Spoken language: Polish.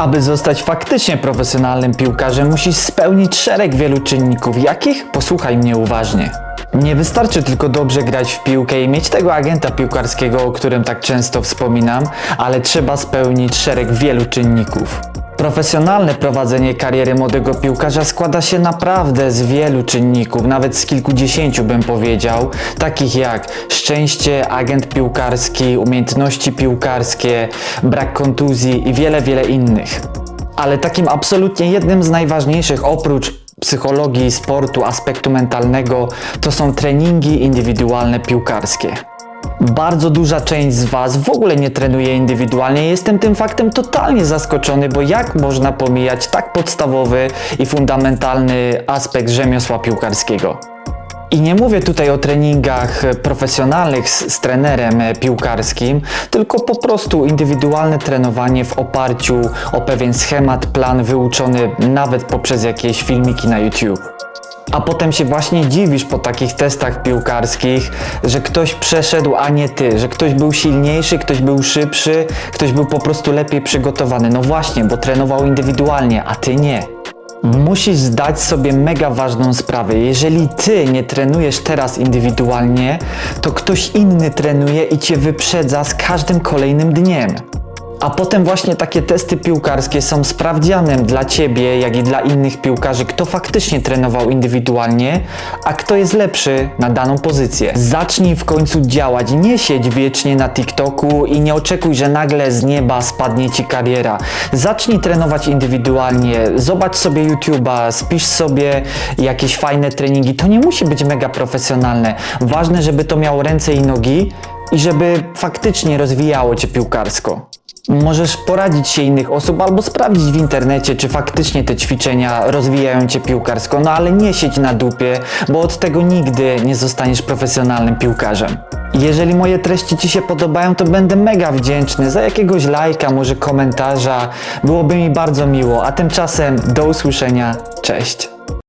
Aby zostać faktycznie profesjonalnym piłkarzem, musisz spełnić szereg wielu czynników. Jakich? Posłuchaj mnie uważnie. Nie wystarczy tylko dobrze grać w piłkę i mieć tego agenta piłkarskiego, o którym tak często wspominam, ale trzeba spełnić szereg wielu czynników. Profesjonalne prowadzenie kariery młodego piłkarza składa się naprawdę z wielu czynników, nawet z kilkudziesięciu bym powiedział, takich jak szczęście, agent piłkarski, umiejętności piłkarskie, brak kontuzji i wiele, wiele innych. Ale takim absolutnie jednym z najważniejszych oprócz psychologii, sportu, aspektu mentalnego to są treningi indywidualne piłkarskie. Bardzo duża część z Was w ogóle nie trenuje indywidualnie. Jestem tym faktem totalnie zaskoczony, bo jak można pomijać tak podstawowy i fundamentalny aspekt rzemiosła piłkarskiego? I nie mówię tutaj o treningach profesjonalnych z, z trenerem piłkarskim, tylko po prostu indywidualne trenowanie w oparciu o pewien schemat, plan wyuczony nawet poprzez jakieś filmiki na YouTube. A potem się właśnie dziwisz po takich testach piłkarskich, że ktoś przeszedł, a nie ty, że ktoś był silniejszy, ktoś był szybszy, ktoś był po prostu lepiej przygotowany. No właśnie, bo trenował indywidualnie, a ty nie. Musisz zdać sobie mega ważną sprawę. Jeżeli ty nie trenujesz teraz indywidualnie, to ktoś inny trenuje i cię wyprzedza z każdym kolejnym dniem. A potem właśnie takie testy piłkarskie są sprawdzianem dla ciebie, jak i dla innych piłkarzy, kto faktycznie trenował indywidualnie, a kto jest lepszy na daną pozycję. Zacznij w końcu działać, nie siedź wiecznie na TikToku i nie oczekuj, że nagle z nieba spadnie ci kariera. Zacznij trenować indywidualnie, zobacz sobie YouTube'a, spisz sobie jakieś fajne treningi. To nie musi być mega profesjonalne. Ważne, żeby to miało ręce i nogi i żeby faktycznie rozwijało cię piłkarsko. Możesz poradzić się innych osób albo sprawdzić w internecie, czy faktycznie te ćwiczenia rozwijają cię piłkarsko, no ale nie siedź na dupie, bo od tego nigdy nie zostaniesz profesjonalnym piłkarzem. Jeżeli moje treści Ci się podobają, to będę mega wdzięczny za jakiegoś lajka, może komentarza. Byłoby mi bardzo miło, a tymczasem do usłyszenia. Cześć.